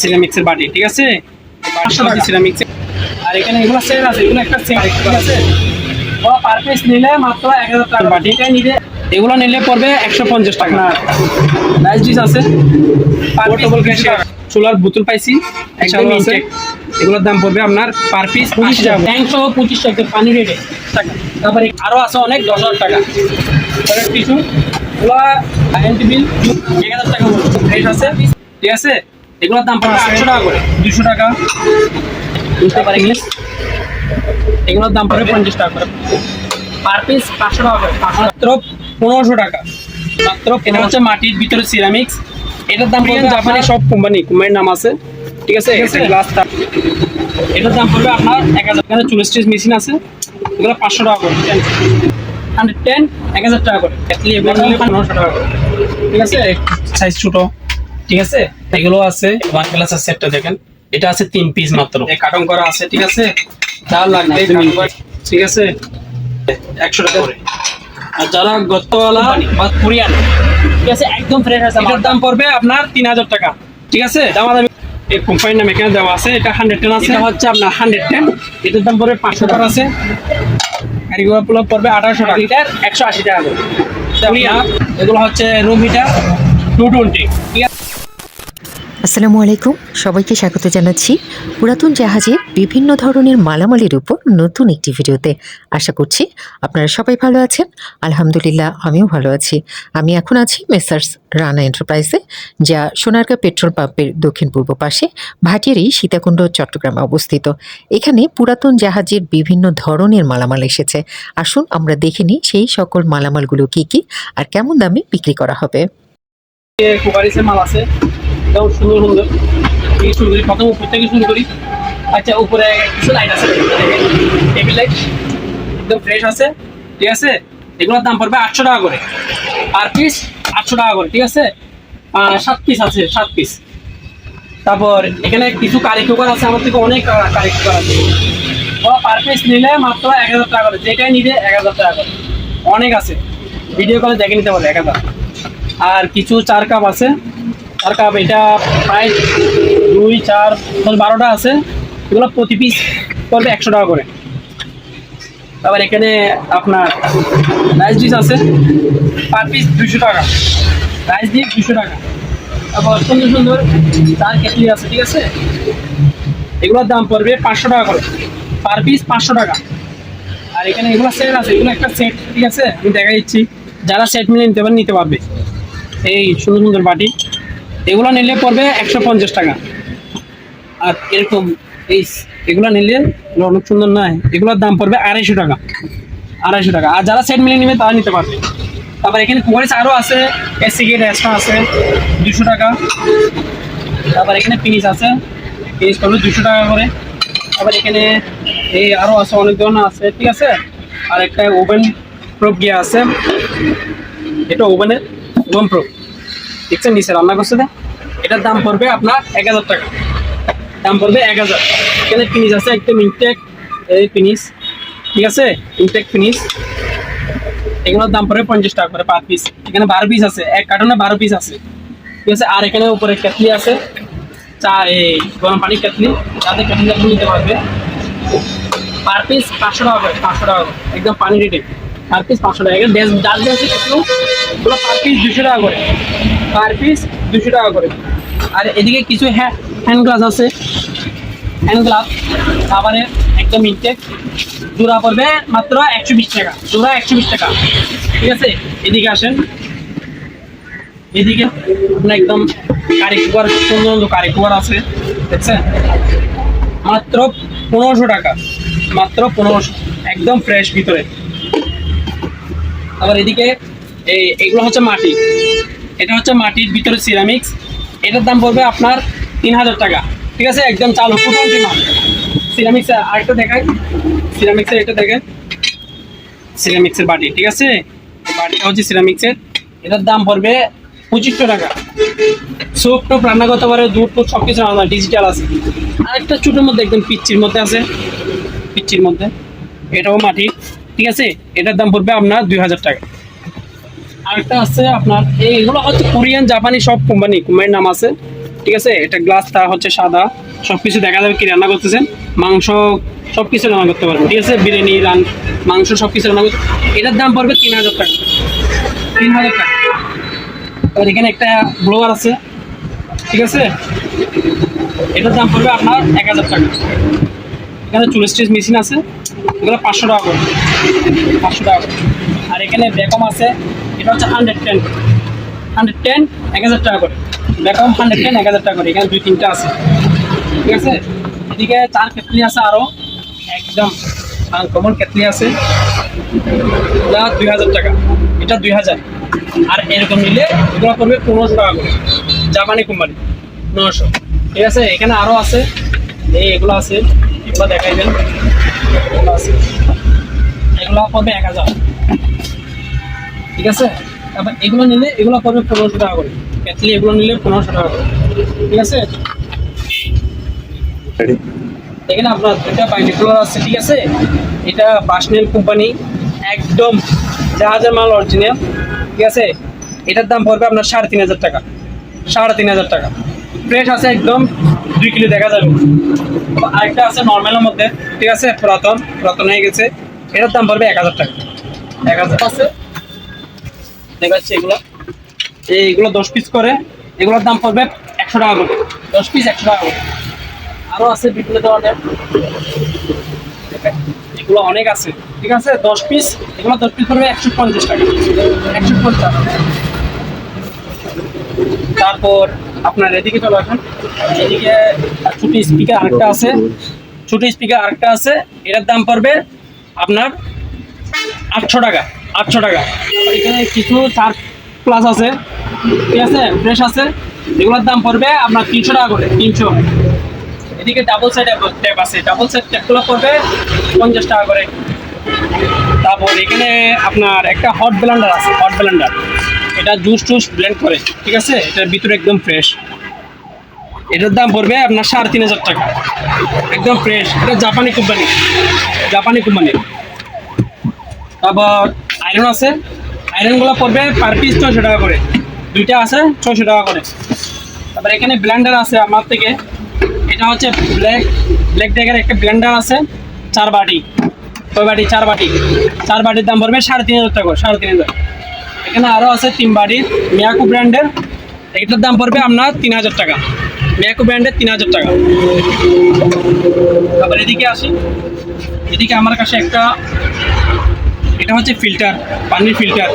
সিরামিক্সের বাটি ঠিক আছে? পাঁচশো টাকা। সিরামিক্সের আর এখানে এগুলো সেট আছে এগুলো একটা সেট ঠিক আছে? ও পার পিস নিলে মাত্র এক হাজার টাকা। বাটি। এটা নিলে এগুলো নিলে পড়বে একশো পঞ্চাশ টাকা। রাইস ডিশ আছে। পোর্টেবল ক্যাশিয়ার চুলার বোতল পাইছি একদম আছে এগুলোর দাম পড়বে আপনার পার পিস পঁচিশ টাকা। ট্যাঙ্ক সহ পঁচিশ টাকা পানি রেটে টাকা। তারপরে আরও আছে অনেক দশ হাজার টাকা। কিছু এগুলো আইএনটি বিল এক হাজার টাকা রেট আছে। ঠিক আছে? এগুলোর দাম পড়বে আটশো টাকা করে। দুশো টাকা। বুঝতে পারি ইংলিশ এগুলোর দাম পড়বে পঞ্চাশ টাকা করে। পার পিস পাঁচশো টাকা করে। মাত্র পনেরোশো টাকা। মাত্র এটা হচ্ছে মাটির ভিতরে সিরামিক্স এটার দাম পড়বে জাপানি সব কোম্পানি কোম্পানির নাম আছে। ঠিক আছে? গ্লাস এটার দাম পড়বে আপনার এক হাজার টাকা চুল স্টেজ মেশিন আছে। এগুলো পাঁচশো টাকা করে। হান্ড্রেড টেন এক হাজার টাকা করে। পনেরোশো টাকা করে। ঠিক আছে? সাইজ ছোটো। ঠিক আছে? এগুলো আছে ওয়ান গ্লাসের সেটটা দেখেন। এটা আছে তিন পিস মাত্র। কার্টন করা আছে ঠিক আছে? তার লাগবে। ঠিক আছে? একশো টাকা করে। আর যারা গতওয়ালা বা কোরিয়ান ঠিক আছে একদম ফ্রেশ আছে এটার দাম পড়বে আপনার তিন হাজার টাকা ঠিক আছে? এই কোম্পানির নাম এখানে দেওয়া আছে এটা হান্ড্রেড টেন আছে। হচ্ছে আপনার হান্ড্রেড টেন এটার দাম পড়বে পাঁচশো টাকা আছে। পড়বে আঠারোশো টাকা। লিটার একশো আশি টাকা করে। এগুলো হচ্ছে রুম হিটার টু টোয়েন্টি ঠিক আছে? আসসালামু আলাইকুম। সবাইকে স্বাগত জানাচ্ছি। পুরাতন জাহাজের বিভিন্ন ধরনের মালামালের উপর নতুন একটি ভিডিওতে। আশা করছি আপনারা সবাই ভালো আছেন। আলহামদুলিল্লাহ, আমিও ভালো আছি। আমি এখন আছি মেসার্স রানা এন্টারপ্রাইজে, যা সোনারগাঁ পেট্রোল পাম্পের দক্ষিণ পূর্ব পাশে ভাটিয়ারি সীতাকুণ্ড, চট্টগ্রামে অবস্থিত। এখানে পুরাতন জাহাজের বিভিন্ন ধরনের মালামাল এসেছে। আসুন আমরা দেখে নিই সেই সকল মালামালগুলো কী কী আর কেমন দামে বিক্রি করা হবে। এটাও সুন্দর সুন্দর। এই শুরু করি, প্রথম উপর থেকে শুরু করি। আচ্ছা উপরে কিছু লাইট আছে। টেবিল লাইট একদম ফ্রেশ আছে, ঠিক আছে? এগুলোর দাম পড়বে আটশো টাকা করে। আর পিস আটশো টাকা করে, ঠিক আছে? সাত পিস আছে, সাত পিস তারপর এখানে কিছু কারি কুকার আছে, আমার থেকে অনেক কারি কুকার আছে। পার পিস নিলে মাত্র এক হাজার টাকা করে। যেটাই নিবে এক হাজার টাকা করে। অনেক আছে। ভিডিও কলে দেখে নিতে পারবে এক হাজার। আর কিছু চার কাপ আছে। চার কাপ এটা প্রায় দুই, চার দশ বারোটা আছে, এগুলো প্রতি পিস পড়বে একশো টাকা করে। আবার এখানে আপনার রাইস ডিশ আছে পার পিস দুশো টাকা। রাইস ডিশ দুশো টাকা। তারপর সুন্দর সুন্দর চার কেটলি আছে, ঠিক আছে? এগুলোর দাম পড়বে পাঁচশো টাকা করে। পার পিস পাঁচশো টাকা। আর এখানে এগুলো সেট আছে, এগুলো একটা সেট ঠিক আছে? আমি দেখা দিচ্ছি। যারা সেট মিলে নিতে পারেন নিতে পারবে। এই সুন্দর সুন্দর বাটি। এগুলো নিলে পড়বে একশো পঞ্চাশ টাকা। আর এরকম এই এগুলো নিলে অনেক সুন্দর নয়, এগুলোর দাম পড়বে আড়াইশো টাকা আড়াইশো টাকা। আর যারা সেট মিলে নেবে তারা নিতে পারবে। তারপর এখানে কুমারিস আরও আছে এসি গেট এক্সট্রা আছে, দুশো টাকা। তারপর এখানে পিস আছে পিস পড়বে দুশো টাকা করে। তারপর এখানে এই আরও আছে, অনেক ধরনের আছে, ঠিক আছে? আর একটা ওভেন প্রুফ গিয়ে আছে। এটা ওভেনের ওভেন প্রুফ দেখছেন, নিচে রান্না করছে? এটার দাম পড়বে আপনার এক হাজার টাকা। দাম পড়বে এক হাজার। এখানে ফিনিশ আছে, একদম ইনটেক এই ফিনিশ ঠিক আছে? ইনটেক ফিনিশ এগুলোর দাম পড়বে পঞ্চাশ টাকা করে পার পিস এখানে বারো পিস আছে, এক কার্টনে বারো পিস আছে। ঠিক আছে? আর এখানে উপরে কেটলি আছে, চা, এই গরম পানি কেটলি। যাতে কেটলি আপনি নিতে পারবে। পার পিস পাঁচশো টাকা করে, পাঁচশো টাকা করে। একদম পানি রেটে পার পিস পাঁচশো টাকা। ডাল দিয়ে আছে কেটলো ওগুলো পার পিস দুশো টাকা করে। পার পিস দুশো টাকা করে। আর এদিকে কিছু হ্যান্ড গ্লাস আছে। হ্যান্ড গ্লাস খাবারের একদম ইনটেক জোড়া পড়বে মাত্র একশো বিশ টাকা। জোড়া একশো বিশ টাকা। ঠিক আছে? এদিকে আসেন। এদিকে একদম কারি কুয়ার সুন্দর সুন্দর কারি কুয়ার আছে। দেখছেন? মাত্র পনেরোশো টাকা। মাত্র পনেরোশো। একদম ফ্রেশ ভিতরে। আবার এদিকে এই, এগুলো হচ্ছে মাটি। এটা হচ্ছে মাটির ভিতরে সিরামিক্স এটার দাম পড়বে আপনার তিন হাজার টাকা। ঠিক আছে? একদম চালু ফুটন্টি মাল সিরামিক্স আরেকটা দেখাই। সিরামিক্সের এটা দেখেন। সিরামিক্সের বাটি, ঠিক আছে? বাটিটা হচ্ছে সিরামিক্সের এটার দাম পড়বে পঁচিশশো টাকা। সুপ টুপ রান্না করতে পারে, দুধ টুধ সব কিছু রান্না ডিজিটাল আছে। আরেকটা ছোটোর মধ্যে, একদম পিচ্চির মধ্যে আছে। পিচ্চির মধ্যে। এটাও মাটি ঠিক আছে? এটার দাম পড়বে আপনার দুই হাজার টাকা। আরেকটা আছে আপনার এইগুলো হচ্ছে কোরিয়ান, জাপানি সব কোম্পানি কোম্পানির নাম আছে। ঠিক আছে? এটা গ্লাসটা হচ্ছে সাদা। সব কিছু দেখা যাবে কি রান্না করতেছেন। মাংস সবকিছু রান্না করতে পারবেন। ঠিক আছে? বিরিয়ানি রান মাংস সবকিছু রান্না করতে এটার দাম পড়বে তিন হাজার টাকা। তিন হাজার টাকা। আর এখানে একটা ব্লোয়ার আছে। ঠিক আছে? এটার দাম পড়বে আপনার এক হাজার টাকা। এখানে চুল স্ট্রেচ মেশিন আছে। এগুলো পাঁচশো টাকা করে। পাঁচশো টাকা করে। আর এখানে বেকম আছে। এটা হচ্ছে হান্ড্রেড টেন হান্ড্রেড টেন এক হাজার টাকা করে। বেকম হান্ড্রেড টেন এক হাজার টাকা করে। এখানে দুই, তিনটা আছে। ঠিক আছে? এদিকে চার কেটলি আছে আরও একদম কমন কেটলি আছে। এটা দুই হাজার টাকা। এটা দুই হাজার। আর এরকম নিলে এগুলো করবে পনেরোশো টাকা করে। জাপানি কোম্পানি। নশো ঠিক আছে? এখানে আরও আছে। এই এগুলো আছে। এগুলো পড়বে এক হাজার। ঠিক আছে? তারপর এগুলো নিলে এগুলো পড়বে পনেরোশো টাকা করে। ক্যাটলি এগুলো নিলে পনেরোশো টাকা করে। ঠিক আছে? এখানে আপনার দুটা বাইনিকুলার আছে ঠিক আছে? এটা বাসনেল কোম্পানি একদম জাহাজের মাল অরিজিনাল ঠিক আছে? এটার দাম পড়বে আপনার সাড়ে তিন হাজার টাকা। সাড়ে তিন হাজার টাকা। ফ্রেশ আছে একদম দুই কিলো দেখা যাবে। আরেকটা আছে নর্মালের মধ্যে, ঠিক আছে? পুরাতন পুরাতন হয়ে গেছে। এটার দাম পড়বে এক হাজার টাকা। এক হাজার আছে। দেখাচ্ছি এগুলো। এইগুলো দশ পিস করে, এগুলোর দাম পড়বে একশো টাকা করে। দশ পিস একশো টাকা করে। আরও আছে বিভিন্ন ধরনের। এগুলো অনেক আছে, ঠিক আছে? দশ পিস এগুলো দশ পিস পড়বে একশো পঞ্চাশ টাকা। একশো পঞ্চাশ। তারপর আপনার এদিকে চলে আসুন। এদিকে ছোট স্পিকার আরেকটা আছে। ছোট স্পিকার আরেকটা আছে। এটার দাম পড়বে আপনার আটশো টাকা আটশো টাকা। এখানে কিছু চার প্লাস আছে। ঠিক আছে? ফ্রেশ আছে। এগুলোর দাম পড়বে আপনার তিনশো টাকা করে, তিনশো। এদিকে ডাবল সাইড ট্যাপ আছে। ডাবল সাইড ট্যাপগুলো পড়বে পঞ্চাশ টাকা করে। তারপর এখানে আপনার একটা হট ব্লেন্ডার আছে হট ব্লেন্ডার এটা জুস টুস ব্লেন্ড করে, ঠিক আছে? এটার ভিতরে একদম ফ্রেশ এটার দাম পড়বে আপনার সাড়ে তিন হাজার টাকা। একদম ফ্রেশ এটা জাপানি কোম্পানি। জাপানি কোম্পানি। তারপর আয়রন আছে। আয়রনগুলো পড়বে পার পিস ছয়শো টাকা করে। দুইটা আছে, ছয়শো টাকা করে। তারপর এখানে ব্লেন্ডার আছে আমার থেকে। এটা হচ্ছে ব্ল্যাক ব্ল্যাক ড্যাগের একটা ব্লেন্ডার আছে, চার বাটি। ছয় বাটি? চার বাটি। চার বাটির দাম পড়বে সাড়ে তিন হাজার টাকা সাড়ে তিন হাজার। এখানে আরও আছে তিন বাটির মিয়াকু ব্র্যান্ডের। এটার দাম পড়বে আপনার তিন হাজার টাকা। মিয়াকু ব্র্যান্ডের তিন হাজার টাকা। আবার এদিকে আসি। এদিকে আমার কাছে একটা, এটা হচ্ছে ফিল্টার, পানির ফিল্টার।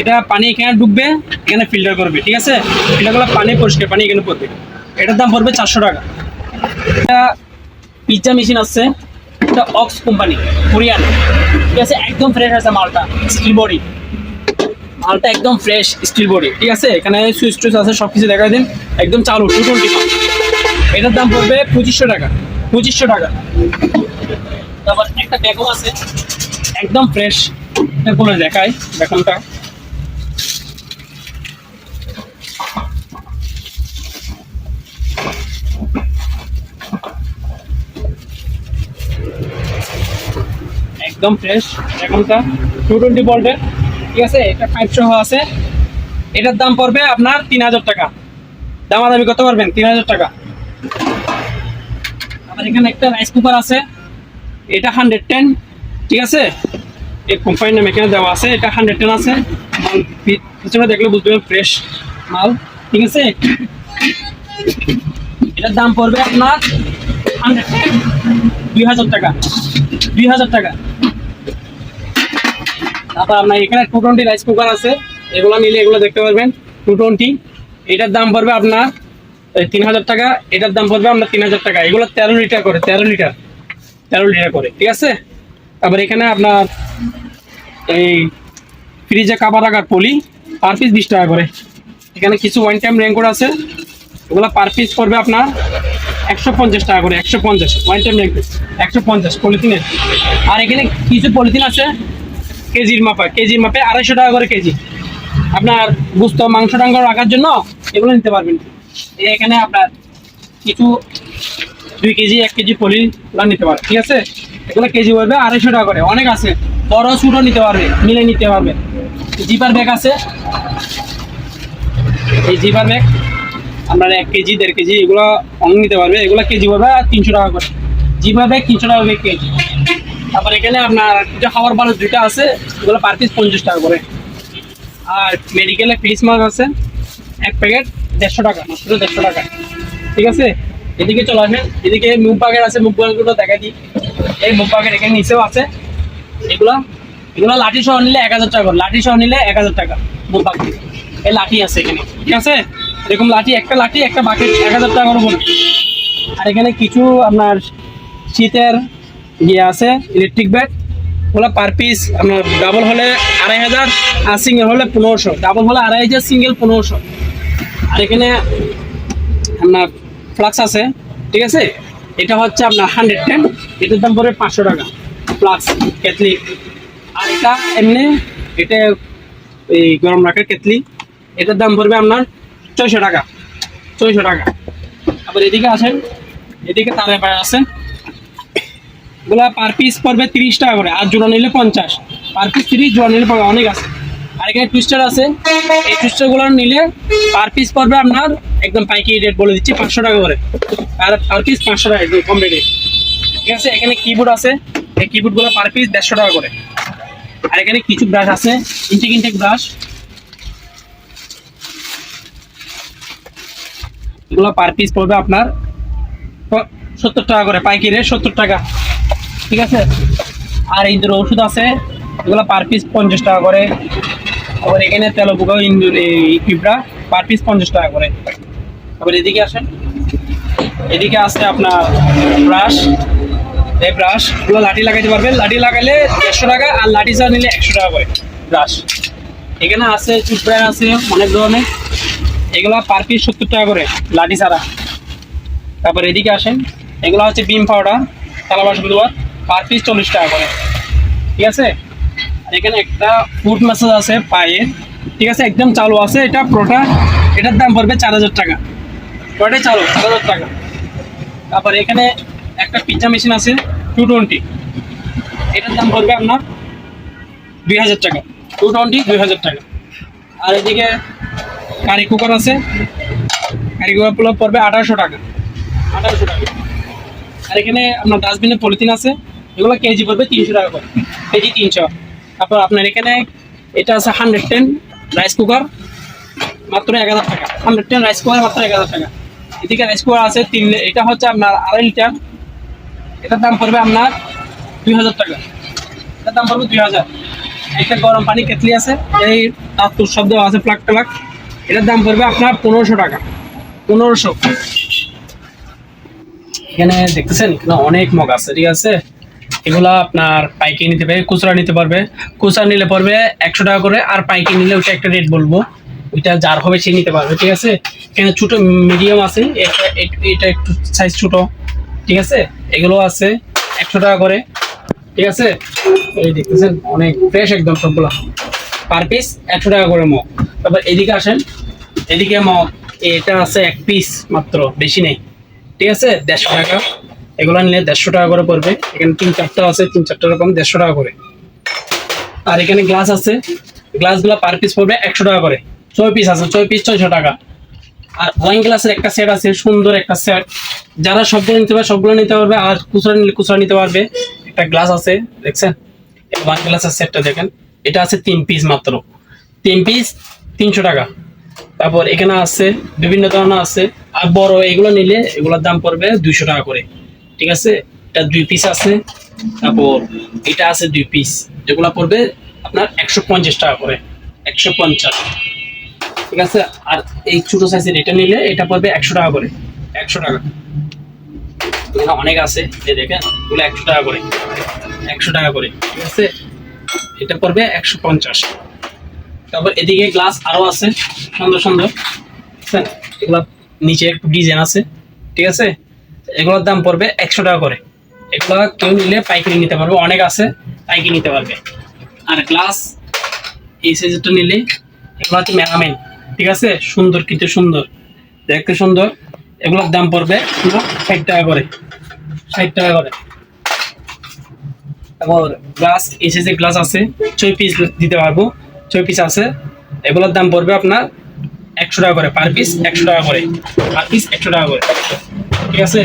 এটা পানি এখানে ডুববে, এখানে ফিল্টার করবে, ঠিক আছে? ফিল্টার পানি পরিষ্কার, পানি এখানে পড়বে। এটার দাম পড়বে চারশো টাকা। এটা পিজ্জা মেশিন আছে, এটা অক্স কোম্পানি, কোরিয়ান। ঠিক আছে? একদম ফ্রেশ আছে মালটা স্টিল বডি মালটা একদম ফ্রেশ স্টিল বডি ঠিক আছে? এখানে সুইচ টুইচ আছে সব কিছু দেখা দিন। একদম চালু টু টোয়েন্টি এটার দাম পড়বে পঁচিশশো টাকা পঁচিশশো টাকা। তারপর একটা ব্যাগও আছে, একদম ফ্রেশ এটা বলে দেখাই বেকনটা একদম ফ্রেশ এখনটা টু টোয়েন্টি ভোল্টের ঠিক আছে? এটা ফাইভ সহ আছে। এটার দাম পড়বে আপনার তিন হাজার টাকা। দামাদামি করতে পারবেন, তিন হাজার টাকা। আমার এখানে একটা রাইস কুকার আছে। এটা হান্ড্রেড টেন ঠিক আছে? এই কোম্পানির নাম এখানে দেওয়া আছে। এটা হান্ড্রেড টেন আছে। মাল পিছনে দেখলে বুঝতে পারবেন ফ্রেশ মাল, ঠিক আছে? এটার দাম পড়বে আপনার হান্ড্রেড টেন দুই হাজার টাকা। দুই হাজার টাকা। তারপর আপনার এখানে টু টোয়েন্টি রাইস কুকার আছে। এগুলো নিলে এগুলো দেখতে পারবেন টু টোয়েন্টি এটার দাম পড়বে আপনার তিন হাজার টাকা, এটার দাম পড়বে আপনার তিন হাজার টাকা। এগুলো তেরো লিটার করে, তেরো লিটার তেরো লিটার করে, ঠিক আছে? তারপর এখানে আপনার এই ফ্রিজে কাবার রাখার পলি পার পিস বিশ টাকা করে। এখানে কিছু ওয়ান টাইম রেঙ্কোড আছে। ওগুলো পার পিস পড়বে আপনার একশো পঞ্চাশ টাকা করে, একশো পঞ্চাশ। ওয়ান টাইম রেঙ্কোড একশো পঞ্চাশ পলিথিনের আর এখানে কিছু পলিথিন আছে কেজির মাপা কেজির মাপে আড়াইশো টাকা করে কেজি। আপনার গুস্ত, মাংস টাঙ্গ রাখার জন্য এগুলো নিতে পারবেন। এখানে আপনার কিছু দুই কেজি, এক কেজি পলিগুলো নিতে পারবে ঠিক আছে? এগুলো কেজি পড়বে আড়াইশো টাকা করে। অনেক আছে। বড়, ছোটো নিতে পারবে, মিলে নিতে পারবে। জিপার ব্যাগ আছে। এই জিপার ব্যাগ, আপনার এক কেজি, দেড় কেজি, এগুলো অনেক নিতে পারবে। এগুলো কেজি পাবে তিনশো টাকা করে। জিপার ব্যাগ তিনশো টাকা করে কেজি। তারপর এখানে আপনার যে খাবার বানার দুইটা আছে এগুলো পার পিস পঞ্চাশ টাকা করে। আর মেডিকেলে ফেস মাস্ক আছে, এক প্যাকেট দেড়শো টাকা, মাত্র দেড়শো টাকা। ঠিক আছে? এদিকে চলে আসেন, এদিকে মুখ বাগের আছে মুখ বাগেরগুলো দেখা দিই। এই মুখ বাগের এখানে নিচেও আছে। এগুলো এগুলো লাঠি সহ নিলে এক হাজার টাকা লাঠি সহ নিলে এক হাজার টাকা মুখ বাগ এই লাঠি আছে এখানে। ঠিক আছে? এরকম লাঠি, একটা লাঠি, একটা বাকেট এক হাজার টাকা করে আর এখানে কিছু আপনার শীতের ইয়ে আছে ইলেকট্রিক ব্যাট ওগুলো পার পিস আপনার ডাবল হলে আড়াই হাজার, আর সিঙ্গেল হলে পনেরোশো। ডাবল হলে আড়াই হাজার সিঙ্গেল পনেরোশো। আর এখানে আপনার ফ্লাক্স আছে, ঠিক আছে? এটা হচ্ছে আপনার হান্ড্রেড টেন এটার দাম পড়বে পাঁচশো টাকা ফ্লাক্স কেটলি। আর এটা এমনি, এটা এই গরম রাখার কেটলি, এটার দাম পড়বে আপনার ছয়শো টাকা ছয়শো টাকা। আবার এদিকে আসেন, এদিকে তারে আছে এগুলা পার পিস পড়বে তিরিশ টাকা করে, আর জোড়া নিলে পঞ্চাশ। পার পিস তিরিশ, জোড়া নিলে পড়বে অনেক আছে। আর এখানে টুইস্টার আছে। এই টুইস্টারগুলো নিলে পার পিস পড়বে আপনার একদম পাইকারি রেট বলে দিচ্ছি, পাঁচশো টাকা করে। আর পার পিস পাঁচশো টাকা, একদম কম রেটে ঠিক আছে? এখানে কিবোর্ড আছে। এই কিবোর্ডগুলো পার পিস দেড়শো টাকা করে। আর এখানে কিছু ব্রাশ আছে ইনটেক ইনটেক ব্রাশ এগুলো পার পিস পড়বে আপনার সত্তর টাকা করে, পাইকারি রেট সত্তর টাকা। ঠিক আছে? আর ইন্দুর ওষুধ আছে, এগুলো পার পিস পঞ্চাশ টাকা করে। আবার এখানে তেলপুকা ইন্দুর এই পিঁপড়া পার পিস পঞ্চাশ টাকা করে। আবার এদিকে আসেন। এদিকে আছে আপনার ব্রাশ। এই ব্রাশ এগুলো লাঠি লাগাইতে পারবেন। লাঠি লাগাইলে দেড়শো টাকা, আর লাঠি চা নিলে একশো টাকা করে ব্রাশ। এখানে আছে টুথব্রাশ আছে, অনেক ধরনের। এগুলো পার পিস সত্তর টাকা করে, লাঠি ছাড়া তারপর এদিকে আসেন। এগুলো হচ্ছে বিম পাউডার থালা বাসন পার পিস চল্লিশ টাকা করে। ঠিক আছে? আর এখানে একটা ফুট ম্যাসাজ আছে পায়ে। ঠিক আছে? একদম চালু আছে। এটা পুরোটা, এটার দাম পড়বে চার হাজার টাকা। পুরোটাই চালু, চার হাজার টাকা। তারপর এখানে একটা পিজ্জা মেশিন আছে টু টোয়েন্টি এটার দাম পড়বে আপনার দুই হাজার টাকা। টু টোয়েন্টি দুই হাজার টাকা। আর এদিকে কারি কুকার আছে। কারি কুকার পড়বে আঠারোশো টাকা। আঠারোশো টাকা। আর এখানে আপনার ডাস্টবিনের পলিথিন আছে। এগুলো কেজি পড়বে তিনশো টাকা করে। কেজি তিনশো। তারপর আপনার এখানে এটা আছে হান্ড্রেড টেন রাইস কুকার মাত্র এক হাজার টাকা। হান্ড্রেড টেন রাইস কুকার মাত্র এক হাজার টাকা। এদিকে রাইস কুকার আছে তিন এটা হচ্ছে আপনার আড়াই লিটার। এটার দাম পড়বে আপনার দুই হাজার টাকা। এটার দাম পড়বে দুই হাজার। একটা গরম পানি কেটলি আছে, এই তার শব্দ আছে প্লাক প্লাক এটার দাম পড়বে আপনার পনেরোশো টাকা। পনেরোশো। এখানে দেখতেছেন, এখানে অনেক মগ আছে, ঠিক আছে? এগুলা আপনার পাইকারি নিতে পারবে, খুচরা নিতে পারবে। খুচরা নিলে পড়বে একশো টাকা করে, আর পাইকারি নিলে ওইটা একটা রেট বলব। ওইটা যার হবে সে নিতে পারবে, ঠিক আছে? এখানে ছোটো মিডিয়াম আছে, এটা এটা একটু সাইজ ছোট, ঠিক আছে? এগুলো আছে একশো টাকা করে, ঠিক আছে? এই দেখতেছেন, অনেক ফ্রেশ একদম সবগুলো। পার পিস একশো টাকা করে মগ। তারপর এদিকে আসেন, এদিকে মগ, এটা আছে এক পিস মাত্র, বেশি নেই, ঠিক আছে? দেড়শো টাকা। এগুলো নিলে দেড়শো টাকা করে পড়বে। এখানে তিন চারটা আছে, তিন চারটা রকম দেড়শো টাকা করে। আর এখানে গ্লাস আছে। গ্লাসগুলো পার পিস পড়বে একশো টাকা করে। ছয় পিস আছে, ছয় পিস ছয়শো টাকা। আর ওয়াইন গ্লাসের একটা সেট আছে, সুন্দর একটা সেট যারা সবগুলো নিতে পারবে, সবগুলো নিতে পারবে। আর খুচরা নিলে খুচরা নিতে পারবে। একটা গ্লাস আছে, দেখছেন? ওয়াইন গ্লাসের সেটটা দেখেন। এটা আছে তিন পিস মাত্র। তিন পিস তিনশো টাকা। তারপর এখানে আছে, বিভিন্ন ধরনের আছে। আর বড় এগুলো নিলে এগুলোর দাম পড়বে দুইশো টাকা করে। ঠিক আছে? এটা দুই পিস আছে। তারপর এটা আছে দুই পিস এগুলো পড়বে আপনার একশো পঞ্চাশ টাকা করে। একশো পঞ্চাশ। ঠিক আছে? আর এই ছোটো সাইজের এটা নিলে এটা পড়বে একশো টাকা করে। একশো টাকা। অনেক আছে। এই দেখেন, এগুলো একশো টাকা করে। একশো টাকা করে। ঠিক আছে? এটা পড়বে একশো পঞ্চাশ। তারপর এদিকে গ্লাস আরও আছে। সুন্দর সুন্দর? এগুলা নিচে একটু ডিজাইন আছে। ঠিক আছে? এগুলোর দাম পড়বে একশো টাকা করে। এগুলো কেউ নিলে পাইকারি নিতে পারবে, অনেক আছে, পাইকারি নিতে পারবে। আর গ্লাস এই সাইজেরটা নিলে এগুলো হচ্ছে মেলামেন ঠিক আছে? সুন্দর, কিন্তু সুন্দর, দেখতে সুন্দর। এগুলোর দাম পড়বে ষাট টাকা করে, ষাট টাকা করে। তারপর গ্লাস এই সাইজের গ্লাস আছে, ছয় পিস দিতে পারব, ছয় পিস আছে। এগুলোর দাম পড়বে আপনার একশো টাকা করে পার পিস একশো টাকা করে পার পিস একশো টাকা করে ঠিক আছে?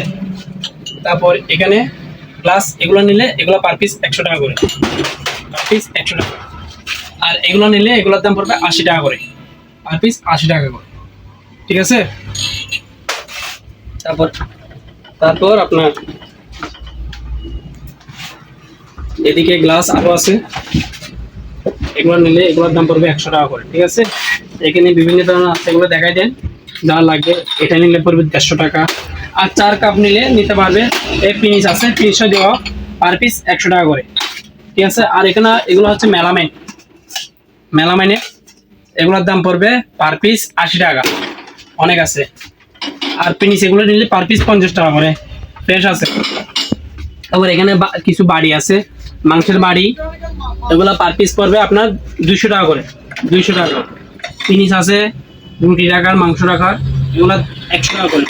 তারপর এখানে গ্লাস এগুলো নিলে এগুলো পার পিস একশো টাকা করে। পার পিস একশো টাকা আর এগুলো নিলে এগুলোর দাম পড়বে আশি টাকা করে। পার পিস আশি টাকা করে। ঠিক আছে? তারপর তারপর আপনার এদিকে গ্লাস আরও আছে। এগুলো নিলে এগুলোর দাম পড়বে একশো টাকা করে, ঠিক আছে? এখানে বিভিন্ন ধরনের আছে, এগুলো দেখাই দেন। যা লাগবে, এটা নিলে পড়বে দেড়শো টাকা। আর চার কাপ নিলে নিতে পারবে, এই পিনিস আছে পিনিসটা দেওয়া, পার পিস একশো টাকা করে, ঠিক আছে? আর এখানে এগুলো হচ্ছে মেলামাইন। মেলামাইনে এগুলোর দাম পড়বে পার পিস আশি টাকা, অনেক আছে। আর পিনিস এগুলো নিলে পার পিস পঞ্চাশ টাকা করে, ফ্রেশ আছে। তারপর এখানে কিছু বাড়ি আছে মাংসের বাড়ি, এগুলো পার পিস পড়বে আপনার দুইশো টাকা করে, দুইশো টাকা করে। আছে, রুটি রাখার, মাংস রাখার, এগুলো একশো টাকা করে।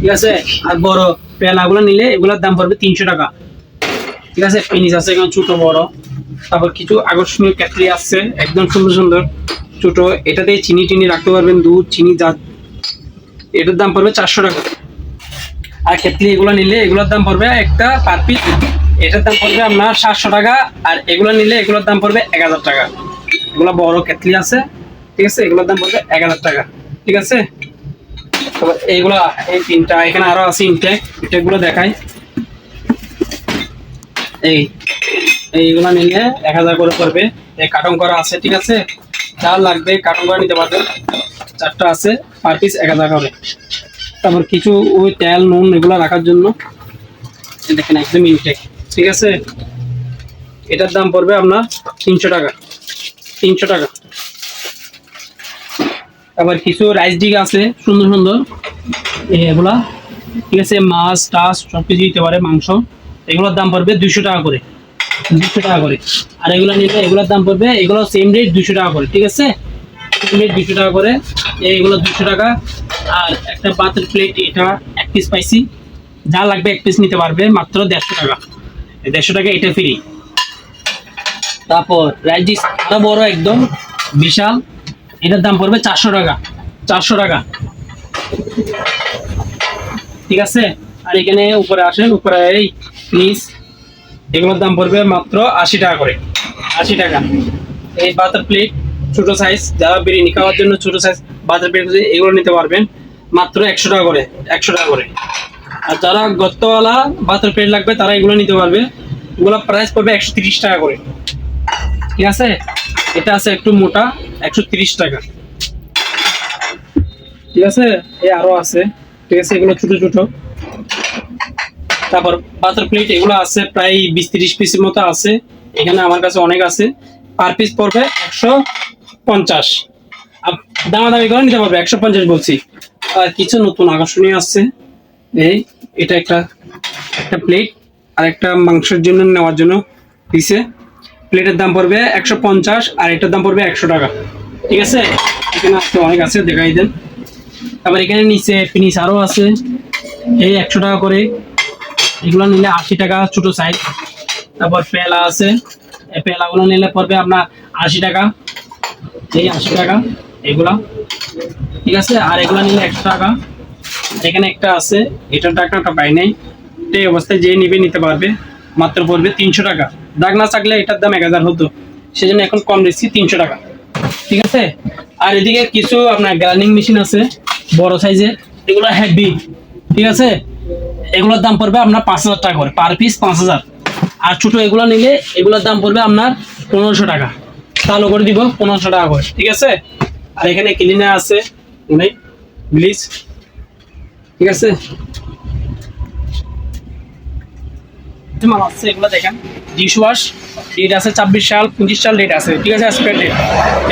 ঠিক আছে? আর বড় পেলাগুলো নিলে এগুলোর দাম পড়বে তিনশো টাকা। ঠিক আছে? পিনিস আছে, এখানে ছোট, বড়। তারপর কিছু আকর্ষণীয় ক্যাটলি আসছে একদম সুন্দর সুন্দর। ছোট, এটাতে চিনি টিনি রাখতে পারবেন, দুধ, চিনি যা এটার দাম পড়বে চারশো টাকা। আর ক্ষেত্রে এগুলো নিলে এগুলোর দাম পড়বে একটা পার পিস এটার দাম পড়বে আপনার সাতশো টাকা, আর এগুলো নিলে এগুলোর দাম পড়বে এক হাজার টাকা। এগুলো বড় কেটলি আছে, ঠিক আছে? এগুলোর দাম পড়বে এক হাজার টাকা, ঠিক আছে? তারপর এইগুলো, এই তিনটা, এখানে আরও আছে ইনটেক ইনটেকগুলো দেখাই। এই, এইগুলো নিলে এক হাজার করে পড়বে। এই কার্টন করা আছে, ঠিক আছে? যা লাগবে কার্টন করে নিতে পারবেন। চারটা আছে, পার পিস এক হাজার করে। তারপর কিছু ওই তেল, নুন এগুলো রাখার জন্য। দেখেন, একদম ইনটেক ঠিক আছে? এটার দাম পড়বে আপনার তিনশো টাকা। তিনশো টাকা। আবার কিছু রাইস ডিগ আছে, সুন্দর সুন্দর। এগুলা, ঠিক আছে? মাছ টাছ সব কিছু দিতে পারে, মাংস। এগুলোর দাম পড়বে দুশো টাকা করে। দুশো টাকা করে। আর এগুলো নিলে এগুলোর দাম পড়বে, এগুলো সেম রেট দুশো টাকা করে, ঠিক আছে? সেম রেট দুশো টাকা করে এইগুলো দুশো টাকা। আর একটা পাতের প্লেট এটা এক পিস পাইছি। যা লাগবে এক পিস নিতে পারবে, মাত্র দেড়শো টাকা। দেড়শো টাকা, এটা ফ্রি তারপর রাইজিস আরও বড় একদম, বিশাল। এটার দাম পড়বে চারশো টাকা চারশো টাকা। ঠিক আছে? আর এখানে উপরে আসেন, উপরে এই প্লিজ এগুলোর দাম পড়বে মাত্র আশি টাকা করে, আশি টাকা। এই বাতার প্লেট ছোট সাইজ যারা বিরিয়ানি খাওয়ার জন্য ছোট সাইজ বাতার প্লেট এগুলো নিতে পারবেন মাত্র একশো টাকা করে, একশো টাকা করে। আর যারা গত্তওয়ালা বাতার প্লেট লাগবে, তারা এগুলো নিতে পারবে। এগুলো প্রাইস পড়বে একশো তিরিশ টাকা করে। ঠিক আছে? এটা আছে একটু মোটা, একশো তিরিশ টাকা। ঠিক আছে? এই আরও আছে। ঠিক আছে, এগুলো ছোট ছোট। তারপর বাটার প্লেট এগুলো আছে প্রায় বিশ তিরিশ পিসের মতো আছে। এখানে আমার কাছে অনেক আছে। পার পিস পড়বে একশো পঞ্চাশ। দামাদামি করে নিতে পারবে, একশো পঞ্চাশ বলছি। আর কিছু নতুন আকর্ষণীয় আছে। এই এটা একটা একটা প্লেট আর একটা মাংসের জন্য নেওয়ার জন্য দিছে প্লেটের দাম পড়বে একশো পঞ্চাশ, আর এটার দাম পড়বে একশো টাকা। ঠিক আছে? এখানে আসতে অনেক আছে, দেখাই দেন। তারপর এখানে নিচে ফিনিশ আরও আছে। এই একশো টাকা করে। এগুলো নিলে আশি টাকা ছোট সাইজ তারপর পেলা আছে। এই পেলাগুলো নিলে পড়বে আপনার আশি টাকা। এই আশি টাকা, এগুলা। ঠিক আছে? আর এগুলো নিলে একশো টাকা। এখানে একটা আছে এটার টাকাটা পাই নাই। এই অবস্থায় যে নিবে, নিতে পারবে। মাত্র পড়বে তিনশো টাকা। দাগ না থাকলে এটার দাম এক হাজার হতো। সেজন্য এখন কম দিচ্ছি তিনশো টাকা। ঠিক আছে? আর এদিকে কিছু আপনার গ্রাইন্ডিং মেশিন আছে, বড় সাইজের। এগুলো হেভি ঠিক আছে? এগুলোর দাম পড়বে আপনার পাঁচ হাজার টাকা করে। পার পিস পাঁচ হাজার। আর ছোটো এগুলো নিলে, এগুলোর দাম পড়বে আপনার পনেরোশো টাকা। চালু করে দিব পনেরোশো টাকা করে। ঠিক আছে? আর এখানে ক্লিনার আছে অনেক ব্লিচ ঠিক আছে? মাল আছে এগুলো দেখেন ডিশ ওয়াশ ডেট আছে ছাব্বিশ সাল, পঁচিশ সাল ডেট আছে, ঠিক আছে স্পেয়ার ডেট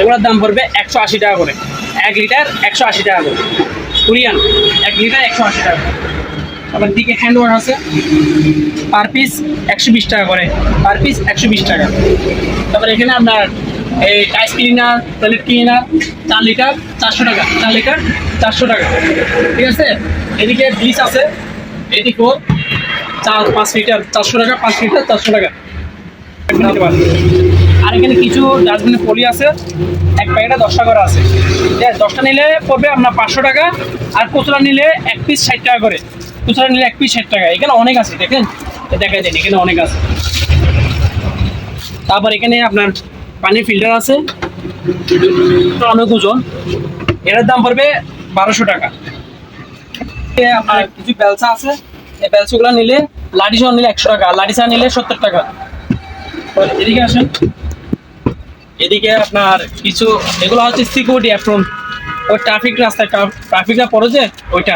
এগুলোর দাম পড়বে একশো আশি টাকা করে। এক লিটার একশো আশি টাকা করে। কোরিয়ান, এক লিটার একশো আশি টাকা আবার দিকে হ্যান্ড ওয়াশ আছে পার পিস একশো বিশ টাকা করে। পার পিস একশো বিশ টাকা। তারপরে এখানে আপনার এই টাইস ক্লিনার টয়লেট ক্লিনার চার লিটার চারশো টাকা, চার লিটার চারশো টাকা। ঠিক আছে? এদিকে ব্লিচ আছে এদিকেও চার, পাঁচ লিটার চারশো টাকা, পাঁচ লিটার চারশো টাকা। আর এখানে কিছু ডাস্টবিনের পলি আছে, এক প্যাকেটে দশটা করে আছে। ঠিক দশটা নিলে পড়বে আপনার পাঁচশো টাকা, আর খুচরা নিলে এক পিস ষাট টাকা করে। খুচরা নিলে এক পিস ষাট টাকা। এখানে অনেক আছে, দেখেন? দেখাই দেন, এখানে অনেক আছে। তারপর এখানে আপনার পানির ফিল্টার আছে। অনেক ওজন এটার দাম পড়বে বারোশো টাকা। আপনার কিছু বেলসা আছে। এই বেলসাগুলো নিলে লাঠি সহ নিলে একশো টাকা লাঠি সহ নিলে সত্তর টাকা। এদিকে আসেন। এদিকে আপনার কিছু, এগুলো হচ্ছে সিকিউরিটি অ্যাপ্রন ওই ট্রাফিক রাস্তায় ট্রাফিকটা পড়ে যে, ওইটা।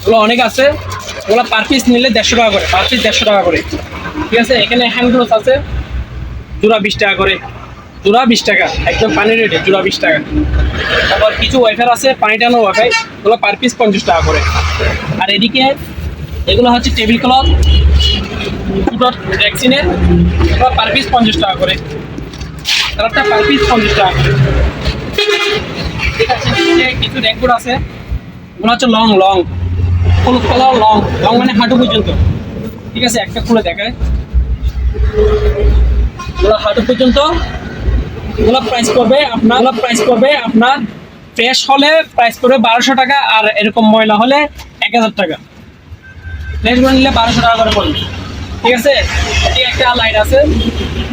ওগুলো অনেক আছে। ওগুলো পার পিস নিলে দেড়শো টাকা করে পার পিস দেড়শো টাকা করে। ঠিক আছে? এখানে হ্যান্ড গ্লোভস আছে। জোড়া বিশ টাকা করে। জোড়া বিশ টাকা, একদম পানির রেটে জোড়া বিশ টাকা। তারপর কিছু ওয়াইফার আছে পানি টানো ওয়াইফাই ওগুলো পার পিস পঞ্চাশ টাকা করে। আর এদিকে এগুলো হচ্ছে টেবিল ক্লথ দুটো ভ্যাকসিনের এগুলো পার পিস পঞ্চাশ টাকা করে। কালারটা পার পিস পঞ্চাশ টাকা ঠিক আছে কিছু র্যাকগুলো আছে, ওগুলো হচ্ছে long long full colour long long মানে হাঁটু পর্যন্ত। ঠিক আছে, একটা খুলে দেখায়। ওগুলো হাঁটু পর্যন্ত ওগুলো প্রাইস করবে আপনার প্রাইস করবে আপনার ফ্রেশ হলে প্রাইস করবে বারোশো টাকা আর এরকম ময়লা হলে এক হাজার টাকা। ফ্রেশ করে নিলে বারোশো টাকা করে পড়বে। ঠিক আছে? এটি একটা লাইট আছে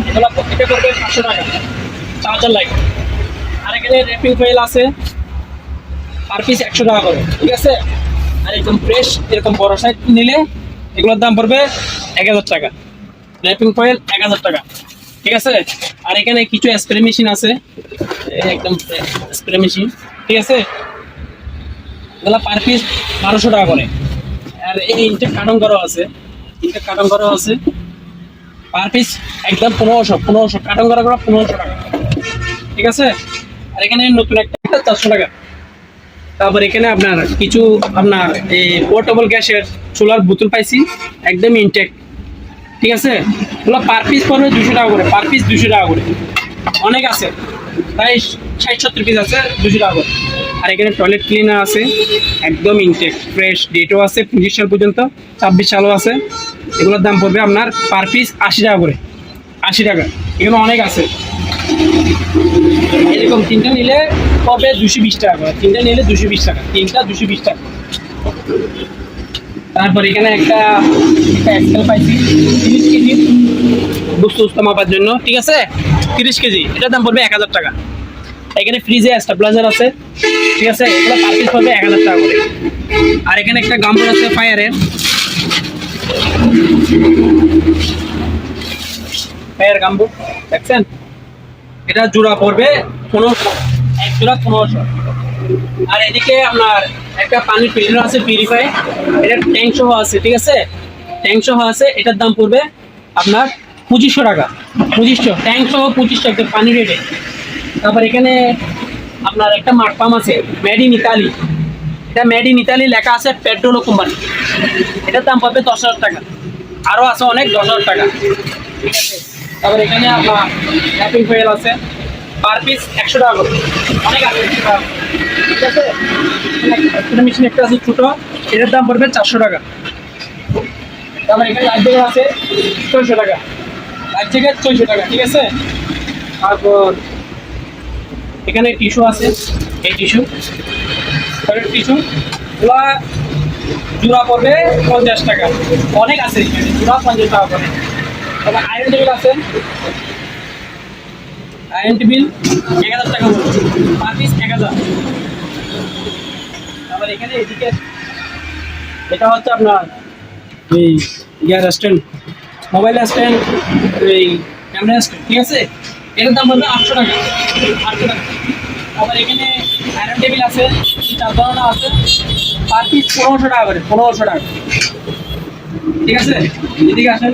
এগুলো প্রত্যেকটা করবে পাঁচশো টাকা। চার্জার লাইট আর এখানে র্যাপিং ফয়েল আছে পার পিস একশো টাকা করে। ঠিক আছে? আর এরকম ফ্রেশ এরকম বড় সাইজ নিলে এগুলোর দাম পড়বে এক হাজার টাকা। র্যাপিং ফয়েল এক হাজার টাকা। ঠিক আছে? আর এখানে কিছু স্প্রে মেশিন আছে। একদম স্প্রে মেশিন ঠিক আছে? এগুলো পার পিস বারোশো টাকা করে। আর এই ইনটেক কার্টন করা আছে। ইনটেক কার্টন করা আছে। পার পিস একদম পনেরোশো পনেরোশো। কার্টন করা করা পনেরোশো টাকা। ঠিক আছে? আর এখানে নতুন একটা চারশো টাকা। তারপর এখানে আপনার কিছু আপনার এই পোর্টেবল গ্যাসের সোলার বোতল পাইছি। একদম ইনটেক ঠিক আছে? ওগুলো পার পিস পড়বে দুশো টাকা করে পার পিস দুশো টাকা করে। অনেক আছে, প্রায় ষাট, সত্তর পিস আছে, দুশো টাকা করে। আর এখানে টয়লেট ক্লিনার আছে, একদম ইনটেক ফ্রেশ ডেটও আছে, পঁচিশ সাল পর্যন্ত, ছাব্বিশ সালও আছে। এগুলোর দাম পড়বে আপনার পার পিস আশি টাকা করে, আশি টাকা। এখানে অনেক আছে। এরকম তিনটা নিলে পড়বে দুশো বিশ টাকা করে, তিনটা নিলে দুশো বিশ টাকা, তিনটা দুশো বিশ টাকা। তারপর এখানে একটা একটা এক্সেল পাইছি, তিরিশ কেজি। বস্তু উস্তা মাপার জন্য, ঠিক আছে? তিরিশ কেজি, এটার দাম পড়বে এক হাজার টাকা। এখানে ফ্রিজে স্টাবলাইজার আছে, ঠিক আছে? এগুলো পার পিস পড়বে এক হাজার টাকা করে। আর এখানে একটা গাম্বুর আছে ফায়ারের ফায়ার গাম্বুর দেখছেন? এটা জোড়া পড়বে পনেরোশো, এক জোড়া পনেরোশো। আর এদিকে আপনার একটা পানির ফিল্টার আছে পিউরিফাই এটা ট্যাঙ্ক সহ আছে, ঠিক আছে? ট্যাঙ্ক সহ আছে, এটার দাম পড়বে আপনার পঁচিশশো টাকা। পঁচিশশো ট্যাঙ্ক সহ পঁচিশশো একদম পানি রেটে তারপর এখানে আপনার একটা মাঠ পাম্প আছে মেড ইন ইতালি এটা মেড ইন ইতালি লেখা আছে পেট্রোলো কোম্পানি এটার দাম পড়বে দশ হাজার টাকা। আরও আছে অনেক, দশ হাজার টাকা। ঠিক আছে? তারপর এখানে আপনার র্যাপিং ফয়েল আছে। পার পিস একশো টাকা করে। অনেক আছে 100 টাকা করে। ঠিক আছে? মেশিন একটা আছে ছোটো, এটার দাম পড়বে চারশো টাকা। তারপর এখানে লাইট জ্যাকেট আছে, ছয়শো টাকা। লাইট জ্যাকেট ছয়শো টাকা, ঠিক আছে? তারপর এখানে টিস্যু আছে, এই টিস্যু টিস্যু ওগুলা জোড়া পড়বে পঞ্চাশ টাকা। অনেক আছে, জোড়া পঞ্চাশ টাকা করে তারপর আয়রন টেবিল আছে আয়রন বিল এক হাজার টাকা পড়বে পার পিস এক হাজার। তারপর এখানে এদিকে এটা হচ্ছে আপনার এই ইয়ার স্ট্যান্ড মোবাইল স্ট্যান্ড এই ক্যামেরা স্ট্যান্ড ঠিক আছে? এটার দাম পড়বে আটশো টাকা আটশো টাকা। আবার এখানে আয়রন টেবিল আছে, চার ধরনের আছে, পার পিস পনেরোশো টাকা করে, পনেরোশো টাকা। ঠিক আছে? এদিকে আসেন।